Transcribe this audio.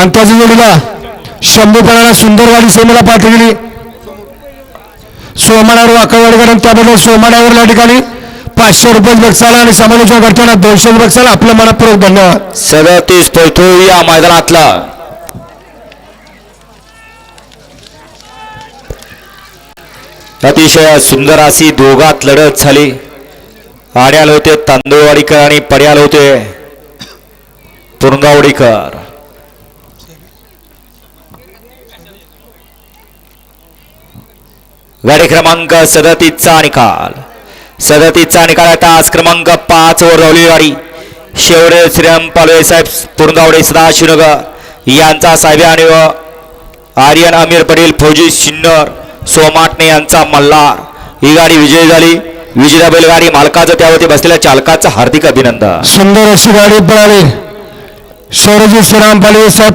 आणि त्याच्या जोडीला शंभू सुंदरवाडी सेमेला गाडी पाठवली सोमाड्यावर वाकवाडीकर आणि त्याबद्दल सोमाड्यावर या ठिकाणी पाचशे रुपये बक्षाला आणि समालोचन करताना दोनशे बक्षाला आपलं मनपूर्वक धन्यवाद. सदतीस पळतो या मैदानातला. अतिशय सुंदर अशी दोघात लढत झाली. आड्याल होते तांदूळवाडीकर आणि पड्याल होते. तुरुंगावडीकर गाडी क्रमांक सदतीसचा निकाल. सदतीसचा निकाल तास क्रमांक पाच वर रावली गाडी. शेवरे श्रीराम पालवे साहेब तुरुंगावडे सदाशिवनगर. यांचा साहेब आणि व आर्यन अमीर पटेल फौजी सिन्नर सोमाटणे यांचा मल्हार. ही गाडी विजयी झाली. विजेता बैलगाडी मालकाचं त्यावरती बसलेल्या चालकाचं हार्दिक अभिनंदन. सुंदर अशी गाडी पळाली. शौर्यजी श्रीराम पालवे साहेब